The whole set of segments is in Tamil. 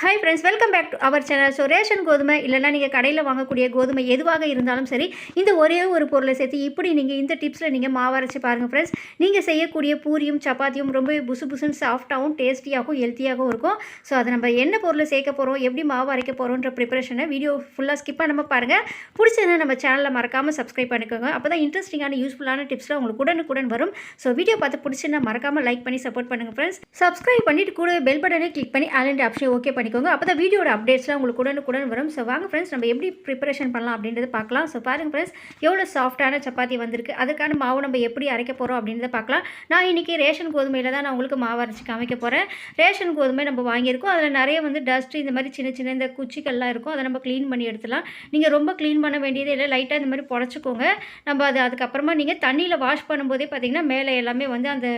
Hi friends welcome back to our channel so ration கோதுமை இல்லைனா நீங்கள் கடையில் வாங்கக்கூடிய கோதுமை எதுவாக இருந்தாலும் சரி இந்த ஒரே ஒரு பொருளை சேர்த்து இப்படி நீங்கள் இந்த டிப்ஸில் நீங்கள் மாவரைச்சி பாருங்கள் ஃப்ரெண்ட்ஸ் நீங்கள் செய்யக்கூடிய பூரியும் சப்பாத்தியும் ரொம்ப புசு புசுன்னு சாஃப்டாகவும் டேஸ்டியாகவும் ஹெல்த்தியாகவும் இருக்கும். ஸோ அதை நம்ம என்ன பொருளை சேர்க்க போகிறோம் எப்படி மாவு அரைக்க போகிறோன்ற ப்ரிப்பரேஷனை வீடியோ ஃபுல்லாக ஸ்கிப் பண்ணாமல் பாருங்கள் பிடிச்சதுன்னா நம்ம சேனலில் மறக்காமல் சப்ஸ்கிரைப் பண்ணிக்கோங்க. அப்போ தான் இன்ட்ரெஸ்டிங்கான யூஸ்ஃபுல்லான டிப்ஸ்லாம் உங்களுக்கு உடனுக்குடன் வரும். ஸோ வீடியோ பார்த்து பிடிச்சுன்னா மறக்காமல் லைக் பண்ணி சப்போர்ட் பண்ணுங்கள் ஃப்ரெண்ட்ஸ் சப்ஸ்கிரைப் பண்ணிட்டு கூட பெல் பட்டனை கிளிக் பண்ணி ஆலண்ட் ஆப்ஷன் ஓகே பண்ணிக்கோங்க. அப்போ தான் வீடியோட அப்டேட்ஸ்லாம் உங்களுக்கு உடனுக்குடன் வரும். ஸோ வாங்க ஃப்ரெண்ட்ஸ் நம்ம எப்படி ப்ரிப்பரேஷன் பண்ணலாம் அப்படின்றத பார்க்கலாம். ஸோ பாருங்கள் ஃப்ரெண்ட்ஸ் எவ்வளோ சாஃப்டான சப்பாத்தி வந்திருக்கு. அதுக்கான மாவு நம்ம எப்படி அரைக்க போகிறோம் அப்படின்றத பார்க்கலாம். நான் இன்றைக்கி ரேஷன் கோதுமையில் தான் நான் உங்களுக்கு மாவு அரைச்சி காமிக்க போகிறேன் ரேஷன் கோதுமை நம்ம வாங்கியிருக்கோம். அதில் நிறைய வந்து டஸ்ட் இந்த மாதிரி சின்ன சின்ன இந்த குச்சிகள்லாம் இருக்கும். அதை நம்ம க்ளீன் பண்ணி எடுத்துலாம் நீங்கள் ரொம்ப க்ளீன் பண்ண வேண்டியதே இல்லை. லைட்டாக இந்த மாதிரி புடச்சிக்கோங்க. நம்ம அது அதுக்கப்புறமா நீங்கள் தண்ணியில் வாஷ் பண்ணும்போதே பார்த்தீங்கன்னா மேலே எல்லாமே வந்து அந்த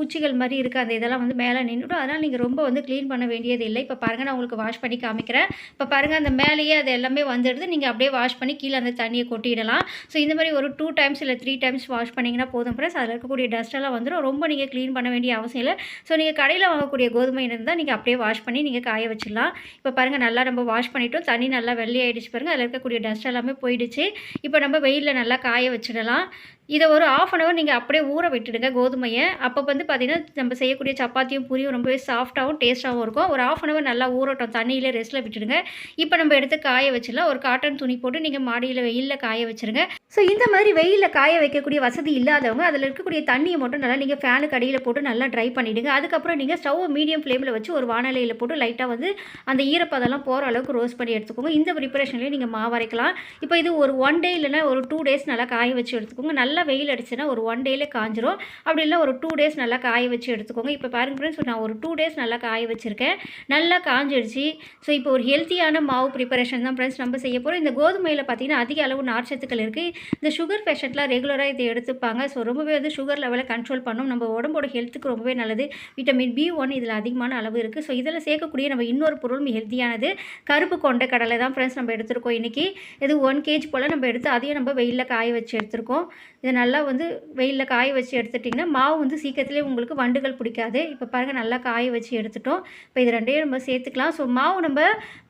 குச்சிகள் மாதிரி இருக்குது அந்த இதெல்லாம் வந்து மேலே நின்றுடும். அதனால் நீங்கள் ரொம்ப வந்து க்ளீன் பண்ண வேண்டியது இல்லை. இப்போ பாருங்கள் நான் உங்களுக்கு வாஷ் பண்ணி காமிக்கிறேன். இப்போ பாருங்கள் அந்த மேலேயே அது எல்லாமே வந்துடுது. நீங்கள் அப்படியே வாஷ் பண்ணி கீழே அந்த தண்ணியை கொட்டிடலாம். ஸோ இந்த மாதிரி ஒரு டூ டைம்ஸ் இல்லை த்ரீ டைம்ஸ் வாஷ் பண்ணிங்கன்னா போதும் ஃப்ரெண்ட்ஸ் அதில் இருக்கக்கூடிய டஸ்ட் எல்லாம் வந்துடும் ரொம்ப நீங்கள் க்ளீன் பண்ண வேண்டிய அவசியம் இல்லை. ஸோ நீங்கள் கடையில் வாங்கக்கூடிய கோதுமை இருந்தால் நீங்கள் அப்படியே வாஷ் பண்ணி நீங்கள் காய வச்சிடலாம். இப்போ பாருங்கள் நல்லா நம்ம வாஷ் பண்ணிட்டோம். தண்ணி நல்லா வெள்ளையாயிடுச்சு பாருங்கள் அதில் இருக்கக்கூடிய டஸ்ட் எல்லாமே போயிடுச்சு. இப்போ நம்ம வெயிலில் நல்லா காய வச்சிடலாம். இதை ஒரு ஆஃப் அன் ஹவர் நீங்கள் அப்படியே ஊற விட்டுடுங்க கோதுமையை. அப்போ வந்து பார்த்திங்கன்னா நம்ம செய்யக்கூடிய சப்பாத்தியும் பூரியும் ரொம்பவே சாஃப்ட்டாகவும் டேஸ்ட்டாகவும் இருக்கும். ஒரு ஆஃப் அன் ஹவர் நல்லா ஊறட்டும். தண்ணியிலே ரெஸ்ட்டில் விட்டுடுங்க. இப்போ நம்ம எடுத்து காய வச்சிடலாம். ஒரு காட்டன் துணி போட்டு நீங்கள் மாடியில் வெயிலில் காய வச்சுருங்க. ஸோ இந்த மாதிரி வெயிலில் காய வைக்கக்கூடிய வசதி இல்லாதவங்க அதில் இருக்கக்கூடிய தண்ணியை மட்டும் நல்லா நீங்கள் ஃபேனுக்கு அடியில் போட்டு நல்லா ட்ரை பண்ணிவிடுங்க அதுக்கப்புறம் நீங்கள் ஸ்டவ்வை மீடியம் ஃப்ளேமில் வச்சு ஒரு வானலையில் போட்டு லைட்டாக வந்து அந்த ஈரப்பதெல்லாம் போகிற அளவுக்கு ரோஸ்ட் பண்ணி எடுத்துக்கோங்க. இந்த ப்ரிப்பரேஷன்லேயே நீங்கள் மாவரைக்கலாம் இப்போ இது ஒரு ஒன் டே இல்லைனா ஒரு டூ டேஸ் நல்லா காய வச்சு எடுத்துக்கோங்க. நல்லா வெயில் அடிச்சுன்னா ஒரு ஒன் டேயில் காஞ்சிரும். அப்படி இல்லை ஒரு டூ டேஸ் நல்லா காய வச்சு எடுத்துக்கோங்க. இப்போ பாருங்க ஃப்ரெண்ட்ஸ் நான் ஒரு டூ டேஸ் நல்லா காய வச்சுருக்கேன். நல்லா காஞ்சிடுச்சு ஸோ இப்போ ஒரு ஹெல்த்தியான மாவு ப்ரிப்பரேஷன் தான் ஃப்ரெண்ட்ஸ் நம்ம செய்ய போகிறோம் இந்த கோதுமையில் பார்த்தீங்கன்னா அதிக அளவு நார்ச்சத்துக்கள் இருக்குது இந்த சுகர் பேஷண்ட்லாம் ரெகுலராக இதை எடுத்துப்பாங்க. ஸோ ரொம்பவே வந்து சுகர் லெவலை கண்ட்ரோல் பண்ணும். நம்ம உடம்போட ஹெல்த்துக்கு ரொம்பவே நல்லது. விட்டமின் பி ஒன் இதில் அதிகமான அளவு இருக்குது ஸோ இதில் சேர்க்கக்கூடிய நம்ம இன்னொரு பொருளும் ஹெல்த்தியானது கருப்பு கொண்ட கடலை தான் ஃப்ரெண்ட்ஸ் நம்ம எடுத்திருக்கோம் இன்றைக்கி இது ஒன் கேஜ் போல் நம்ம எடுத்து அதையும் நம்ம வெயிலில் காய வச்சு எடுத்திருக்கோம். இதை நல்லா வந்து வெயிலில் காய வச்சு எடுத்துட்டிங்கன்னா மாவு வந்து சீக்கிரத்துலேயே உங்களுக்கு வண்டுகள் பிடிக்காது. இப்போ பாருங்கள் நல்லா காய வச்சு எடுத்துட்டோம். இப்போ இது ரெண்டையும் நம்ம சேர்த்துக்கலாம். ஸோ மாவு நம்ம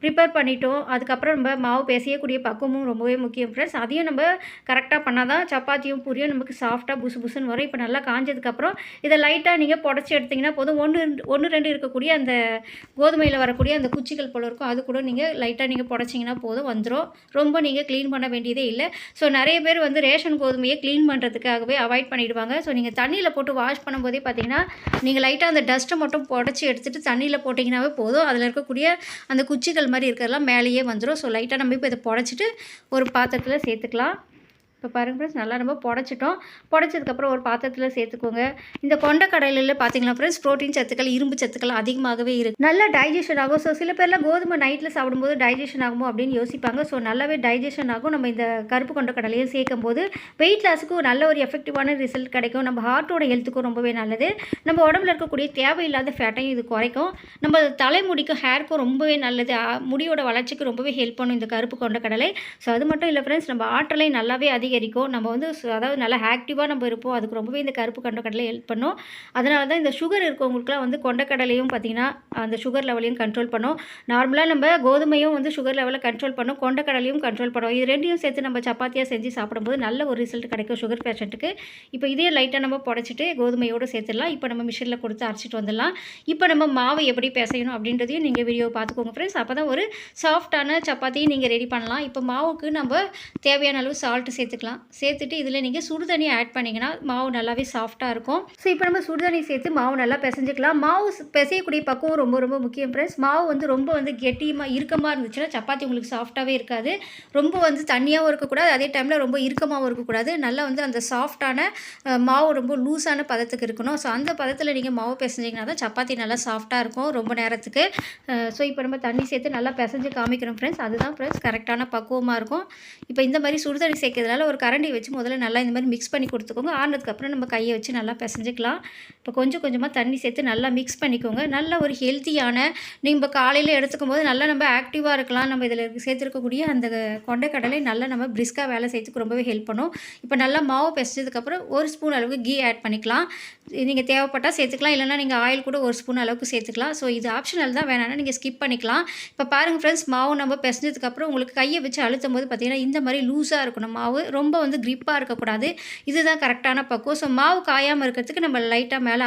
ப்ரிப்பேர் பண்ணிட்டோம். அதுக்கப்புறம் நம்ம மாவு பேசையக்கூடிய பக்குவமும் ரொம்பவே முக்கியம் ஃப்ரெண்ட்ஸ் அதையும் நம்ம கரெக்டாக பண்ணால் தான் சப்பாத்தியும் பூரியும் நமக்கு சாஃப்டாக புசு புசுன்னு வரும். இப்போ நல்லா காஞ்சதுக்கப்புறம் இதை லைட்டாக நீங்கள் புடச்சி எடுத்திங்கன்னா போதும். ஒன்று ஒன்று ரெண்டு இருக்கக்கூடிய அந்த கோதுமையில் வரக்கூடிய அந்த குச்சிகள் போல இருக்கும். அது கூட நீங்கள் லைட்டாக நீங்கள் புடச்சிங்கன்னா போதும் வந்துடும் ரொம்ப நீங்கள் க்ளீன் பண்ண வேண்டியதே இல்லை. ஸோ நிறைய பேர் வந்து ரேஷன் கோதுமையை க்ளீன் பண்ணுறதுக்காகவே அவாய்ட் பண்ணிவிடுவாங்க ஸோ நீங்கள் தண்ணியில் போட்டு வாஷ் பண்ணும்போதே பார்த்தீங்கன்னா நீங்கள் லைட்டாக அந்த டஸ்ட்டை மட்டும் புடச்சி எடுத்துகிட்டு தண்ணியில் போட்டிங்கனாவே போதும். அதில் இருக்கக்கூடிய அந்த குச்சிகள் மாதிரி இருக்கிறதெல்லாம் மேலேயே வந்துடும் ஸோ லைட்டாக நம்ம இப்போ இதை புடச்சிட்டு ஒரு பாத்திரத்தில் சேர்த்துக்கலாம். இப்போ பாருங்கள் ஃப்ரெண்ட்ஸ் நல்லா நம்ம புடச்சிட்டோம். புடச்சதுக்கப்புறம் ஒரு பாத்திரத்தில் சேர்த்துக்கோங்க. இந்த கொண்ட கடலையில் பார்த்தீங்கன்னா ஃப்ரெண்ட்ஸ் ப்ரோட்டீன் சத்துக்கள் இரும்பு சத்துக்கள் அதிகமாகவே இருக்குது நல்லா டைஜஷன் ஆகும். ஸோ சில பேர்லாம் கோதுமை நைட்டில் சாப்பிடும்போது டைஜஷன் ஆகுமோ அப்படின்னு யோசிப்பாங்க. ஸோ நல்லாவே டைஜஷன் ஆகும். நம்ம இந்த கருப்பு கொண்ட கடலையும் சேர்க்கும் போது வெயிட் லாஸுக்கு நல்ல ஒரு எஃபெக்டிவான ரிசல்ட் கிடைக்கும். நம்ம ஹார்ட்டோட ஹெல்த்துக்கும் ரொம்பவே நல்லது. நம்ம உடம்புல இருக்கக்கூடிய தேவையில்லாத ஃபேட்டையும் இது குறைக்கும். நம்ம தலைமுடிக்கும் ஹேருக்கும் ரொம்பவே நல்லது. முடியோட வளர்ச்சிக்கு ரொம்பவே ஹெல்ப் பண்ணும் இந்த கருப்பு கொண்ட கடலை ஸோ அது மட்டும் இல்லை ஃப்ரெண்ட்ஸ் நம்ம ஆற்றலை நல்லாவே அதிகரிக்கும். நம்ம வந்து அதாவது நல்லா ஆக்டிவாக நம்ம இருப்போம். அதுக்கு ரொம்பவே இந்த கருப்பு கொண்டக்கடலை ஹெல்ப் பண்ணும். அதனால தான் இந்த சுகர் இருக்கவங்களுக்குலாம் வந்து கொண்டக்கடலையும் பார்த்திங்கன்னா அந்த சுகர் லெவலையும் கண்ட்ரோல் பண்ணும். நார்மலாக நம்ம கோதுமையும் வந்து சுகர் லெவலை கண்ட்ரோல் பண்ணும். கொண்டக்கடலையும் கண்ட்ரோல் பண்ணும். இது ரெண்டையும் சேர்த்து நம்ம சப்பாத்தியாக செஞ்சு சாப்பிடும்போது நல்ல ஒரு ரிசல்ட் கிடைக்கும் சுகர் பேஷண்ட்டுக்கு இப்போ இதே லைட்டாக நம்ம புடச்சிட்டு கோதுமையோடு சேர்த்துடலாம். இப்போ நம்ம மிஷினில் கொடுத்து அரைச்சிட்டு வந்துடலாம். இப்போ நம்ம மாவு எப்படி பிசையணும் அப்படின்றதையும் நீங்கள் வீடியோ பார்த்துக்கோங்க ஃப்ரெண்ட்ஸ் அப்போ தான் ஒரு சாஃப்டான சப்பாத்தியும் நீங்கள் ரெடி பண்ணலாம். இப்போ மாவுக்கு நம்ம தேவையான அளவு சால்ட்டு சேர்த்து சேர்த்துக்கலாம். சேர்த்துட்டு இதில் நீங்கள் சுடுதண்ணி ஆட் பண்ணிங்கன்னா மாவு நல்லாவே சாஃப்டாக இருக்கும். ஸோ இப்போ நம்ம சுடுதண்ணி சேர்த்து மாவு நல்லா பிசைஞ்சிக்கலாம். மாவு பிசையக்கூடிய பக்குவம் ரொம்ப ரொம்ப முக்கியம் ஃப்ரெண்ட்ஸ் மாவு வந்து ரொம்ப வந்து கெட்டியமாக இறுக்கமாக இருந்துச்சுன்னா சப்பாத்தி உங்களுக்கு சாஃப்டாகவே இருக்காது. ரொம்ப வந்து தண்ணியாகவும் இருக்கக்கூடாது. அதே டைமில் ரொம்ப இறுக்கமாகவும் இருக்கக்கூடாது. நல்லா வந்து அந்த சாஃப்டான மாவு ரொம்ப லூஸான பதத்துக்கு இருக்கணும். ஸோ அந்த பதத்தில் நீங்கள் மாவு பிசைஞ்சிங்கன்னா தான் சப்பாத்தி நல்லா சாஃப்டாக இருக்கும் ரொம்ப நேரத்துக்கு. ஸோ இப்போ நம்ம தண்ணி சேர்த்து நல்லா பிசைஞ்சு காமிக்கிறோம் ஃப்ரெண்ட்ஸ் அதுதான் ஃப்ரெண்ட்ஸ் கரெக்டான பக்குவமாக இருக்கும். இப்போ இந்த மாதிரி சுடுதண்ணி சேர்க்கறதுனால ஒரு கரண்டி வச்சு முதல்ல நல்லா இந்த மாதிரி மிக்ஸ் பண்ணி கொடுத்துக்கோங்க. ஆனதுக்கப்புறம் நம்ம கையை வச்சு நல்லா பிசைஞ்சிக்கலாம். இப்போ கொஞ்சம் கொஞ்சமாக தண்ணி சேர்த்து நல்லா மிக்ஸ் பண்ணிக்கோங்க. நல்ல ஒரு ஹெல்த்தியான நீங்கள் காலையில் எடுத்துக்கும் போது நல்லா நம்ம ஆக்டிவாக இருக்கலாம். நம்ம இதில் சேர்த்துருக்கக்கூடிய அந்த கொண்டைக்கடலை நல்லா நம்ம பிரிஸ்காக வேலை செய்யறதுக்கு ரொம்பவே ஹெல்ப் பண்ணும். இப்போ நல்லா மாவு பிசைஞ்சதுக்கப்புறம் ஒரு ஸ்பூன் அளவுக்கு கீ ஆட் பண்ணிக்கலாம். நீங்கள் தேவைப்பட்டால் சேர்த்துக்கலாம். இல்லைனா நீங்கள் ஆயில் கூட ஒரு ஸ்பூன் அளவுக்கு சேர்த்துக்கலாம். ஸோ இது ஆப்ஷனல் தான். வேணாம்னா நீங்கள் ஸ்கிப் பண்ணிக்கலாம். இப்போ பாருங்கள் ஃப்ரெண்ட்ஸ் மாவு நம்ம பிசைஞ்சதுக்கப்புறம் உங்களுக்கு கையை வச்சு அழுத்தும் போது பார்த்திங்கன்னா இந்த மாதிரி லூஸாக இருக்கணும். மாவு ரொம்ப வந்து க்ரிப்பாக இருக்கக்கூடாது. இதுதான் கரெக்டான பக்குவம். ஸோ மாவு காயாமல் இருக்கிறதுக்கு நம்ம லைட்டாக மேலே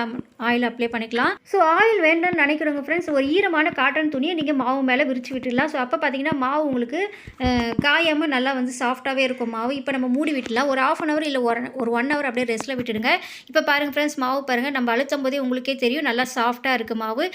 ஆயில் அப்ளை பண்ணிக்கலாம். ஸோ ஆயில் வேண்டாம்னு நினைக்கிறவங்க ஃப்ரெண்ட்ஸ் ஒரு ஈரமான காட்டன் துணியை நீங்கள் மாவு மேலே விரிச்சு விட்டுடலாம். ஸோ அப்போ பார்த்தீங்கன்னா மாவு உங்களுக்கு காயாமல் நல்லா வந்து சாஃப்டாகவே இருக்கும் மாவு. இப்போ நம்ம மூடி விட்டுலாம் ஒரு ஆஃப் அன் ஹவர் இல்லை ஒரு ஒரு ஒன் ஹவர் அப்படியே ரெஸ்ட்டில் விட்டுடுங்க. இப்போ பாருங்கள் ஃப்ரெண்ட்ஸ் மாவு பாருங்கள் நம்ம அழுத்தும் போதே உங்களுக்கே தெரியும். நல்லா சாஃப்டாக இருக்குது மாவு.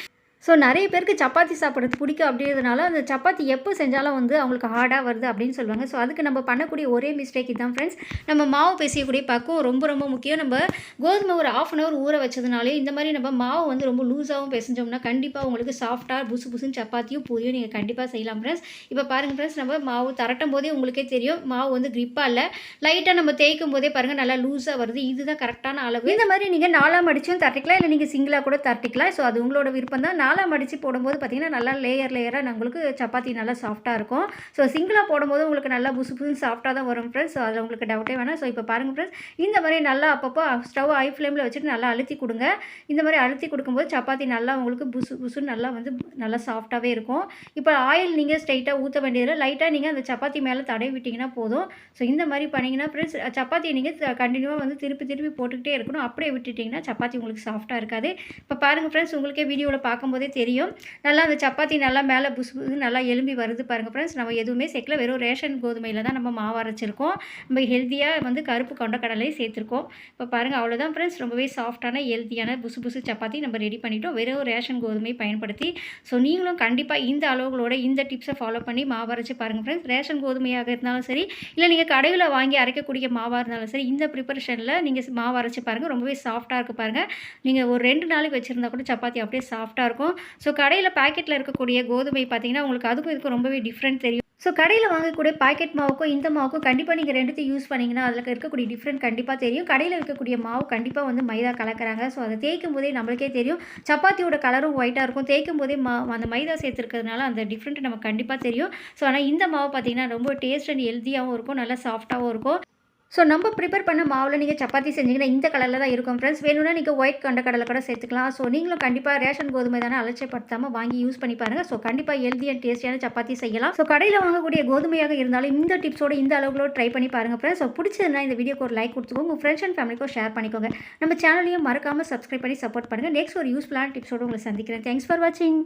ஸோ நிறைய பேருக்கு சப்பாத்தி சாப்பிட்றது பிடிக்கும் அப்படின்றதுனால அந்த சப்பாத்தி எப்போ செஞ்சாலும் வந்து அவங்களுக்கு ஹார்டாக வருது அப்படின்னு சொல்லுவாங்க. ஸோ அதுக்கு நம்ம பண்ணக்கூடிய ஒரே மிஸ்டேக் இதுதான் ஃப்ரெண்ட்ஸ் நம்ம மாவு பேசியக்கூடிய பக்குவம் ரொம்ப ரொம்ப முக்கியம். நம்ம கோதுமை ஒரு ஆஃப் அன் ஹவர் ஊற வச்சதுனாலே இந்த மாதிரி நம்ம மாவு வந்து ரொம்ப லூஸாகவும் பேசஞ்சோம்னா கண்டிப்பாக உங்களுக்கு சாஃப்டாக புசு புசுன்னு சப்பாத்தியும் பூரியும் நீங்கள் கண்டிப்பாக செய்யலாம் ஃப்ரெண்ட்ஸ் இப்போ பாருங்கள் ஃப்ரெண்ட்ஸ் நம்ம மாவு தரட்டும் போதே உங்களுக்கே தெரியும். மாவு வந்து க்ரிப்பாக இல்லை. லைட்டாக நம்ம தேய்க்கும் போதே பாருங்கள் நல்லா லூஸாக வருது. இதுதான் கரெக்டான அளவு. இந்த மாதிரி நீங்கள் நாலாம் அடிச்சும் தட்டிக்கலாம். இல்லை நீங்கள் சிங்கிளாக கூட தட்டிக்கலாம். ஸோ அது உங்களோட விருப்பம் தான் நாலாக மடித்து போடும்போது பார்த்தீங்கன்னா நல்லா லேயர் லேயராக உங்களுக்கு சப்பாத்தி நல்லா சாஃப்ட்டாக இருக்கும். ஸோ சிங்கிளாக போடும்போது உங்களுக்கு நல்லா புசு புசு சாஃப்ட்டாக தான் வரும் ஃப்ரெண்ட்ஸ் ஸோ அதில் உங்களுக்கு டவுட்டே வேணாம். ஸோ இப்போ பாருங்கள் ஃப்ரெண்ட்ஸ் இந்த மாதிரி நல்லா அப்பப்போ ஸ்டவ் ஹை ஃப்ளேமில் வச்சுட்டு நல்லா அழுத்தி கொடுங்க. இந்த மாதிரி அழுத்தி கொடுக்கும்போது சப்பாத்தி நல்லா உங்களுக்கு புசு புசுன்னு நல்லா வந்து நல்லா சாஃப்ட்டாகவே இருக்கும். இப்போ ஆயில் நீங்கள் ஸ்ட்ரைட்டாக ஊற்ற வேண்டியதில்லை. லைட்டாக நீங்கள் அந்த சப்பாத்தி மேலே தடவி விட்டிங்கன்னா போதும். ஸோ இந்த மாதிரி பண்ணிங்கன்னா ஃப்ரெண்ட்ஸ் சப்பாத்தியை நீங்கள் கண்டினியூவாக வந்து திருப்பி திருப்பி போட்டுக்கிட்டே இருக்கணும். அப்படியே விட்டுட்டிங்கன்னா சப்பாத்தி உங்களுக்கு சாஃப்ட்டாக இருக்காது. இப்போ பாருங்கள் ஃப்ரெண்ட்ஸ் உங்களுக்கே வீடியோவில் பார்க்கும்போது தெரியும். நல்லா அந்த சப்பாத்தி நல்லா மேலே புசு புசு நல்லா எலும்பி வருது பாருங்கள் ஃப்ரெண்ட்ஸ் நம்ம எதுவுமே சேர்க்கல. வெறும் ரேஷன் கோதுமையில் தான் நம்ம மாவு அரைச்சிருக்கோம். நம்ம ஹெல்த்தியாக வந்து கருப்பு கொண்டக்கடலை சேர்த்துருக்கோம். இப்போ பாருங்கள் அவ்வளோதான் ஃப்ரெண்ட்ஸ் ரொம்பவே சாஃப்டான ஹெல்த்தியான புசு புசு சப்பாத்தி நம்ம ரெடி பண்ணிட்டோம். வெறும் ரேஷன் கோதுமை பயன்படுத்தி. ஸோ நீங்களும் கண்டிப்பாக இந்த அளவுகளோட இந்த டிப்ஸை ஃபாலோ பண்ணி மாவு அரைச்சி பாருங்கள் ஃப்ரெண்ட்ஸ் ரேஷன் கோதுமையாக இருந்தாலும் சரி இல்லை நீங்கள் கடையில் வாங்கி அரைக்கக்கூடிய மாவாக இருந்தாலும் சரி இந்த ப்ரிப்பரேஷனில் நீங்கள் மாவு அரைச்சி பாருங்கள் ரொம்பவே சாஃப்டாக இருக்குது பாருங்கள் நீங்கள் ஒரு ரெண்டு நாளைக்கு வச்சுருந்தா கூட சப்பாத்தி அப்படியே சாஃப்டாக இருக்கும். ஸோ கடையில் பாக்கெட்டில் இருக்கக்கூடிய கோதுமை பார்த்தீங்கன்னா உங்களுக்கு அதுக்கும் இதுக்கும் ரொம்பவே டிஃப்ரெண்ட் தெரியும். ஸோ கடையில் வாங்கக்கூடிய பாக்கெட் மாவுக்கும் இந்த மாவுக்கும் கண்டிப்பாக நீங்கள் ரெண்டுத்தையும் யூஸ் பண்ணிங்கன்னா அதில் இருக்கக்கூடிய டிஃப்ரெண்ட் கண்டிப்பாக தெரியும். கடையில் இருக்கக்கூடிய மாவு கண்டிப்பாக வந்து மைதா கலக்கிறாங்க. ஸோ அதை தேய்க்கும் போதே நம்மளுக்கே தெரியும். சப்பாத்தியோட கலரும் ஒயிட்டாக இருக்கும். தேய்க்கும் போதே மா அந்த மைதா சேர்த்துருக்கிறதுனால அந்த டிஃப்ரெண்ட் நமக்கு கண்டிப்பாக தெரியும். ஸோ ஆனால் இந்த மாவு பார்த்தீங்கன்னா ரொம்ப டேஸ்ட் அண்ட் ஹெல்த்தியாகவும் இருக்கும். நல்லா சாஃப்ட்டாகவும் இருக்கும். ஸோ நம்ம ப்ரிப்பேர் பண்ண மாவில் நீங்கள் சப்பாத்தி செஞ்சிங்கன்னா இந்த கலரில் தான் இருக்கும். ஃப்ரெண்ட்ஸ் வேணும்னா நீங்கள் ஒயிட் கொண்ட கடலை கூட சேர்த்துக்கலாம். ஸோ நீங்களும் கண்டிப்பாக ரேஷன் கோதுமை தானே அலட்சியப்படுத்தாமல் வாங்கி யூஸ் பண்ணி பாருங்கள் ஸோ கண்டிப்பாக ஹெல்தி அண்ட் டேஸ்டியான சப்பாத்தி செய்யலாம். ஸோ கடையில் வாங்கக்கூடிய கோதுமையாக இருந்தாலும் இந்த டிப்ஸோட இந்த அளவுகளோட ட்ரை பண்ணி பாருங்கள் ஃப்ரெண்ட்ஸ் ஸோ பிடிச்சதுனா இந்த வீடியோக்கு ஒரு லைக் கொடுத்துக்கோங்க. உங்கள் ஃப்ரெண்ட்ஸ் அண்ட் ஃபேமிலிக்கும் ஷேர் பண்ணிக்கோங்க. நம்ம சேனலையும் மறக்காமல் சப்ஸ்கிரைப் பண்ணி சப்போர்ட் பண்ணுங்கள் நெக்ஸ்ட் ஒரு யூஸ்ஃபுல்லான டிப்ஸோடு உங்களை சந்திக்கிறேன். தேங்க்ஸ் ஃபார் வாட்சிங்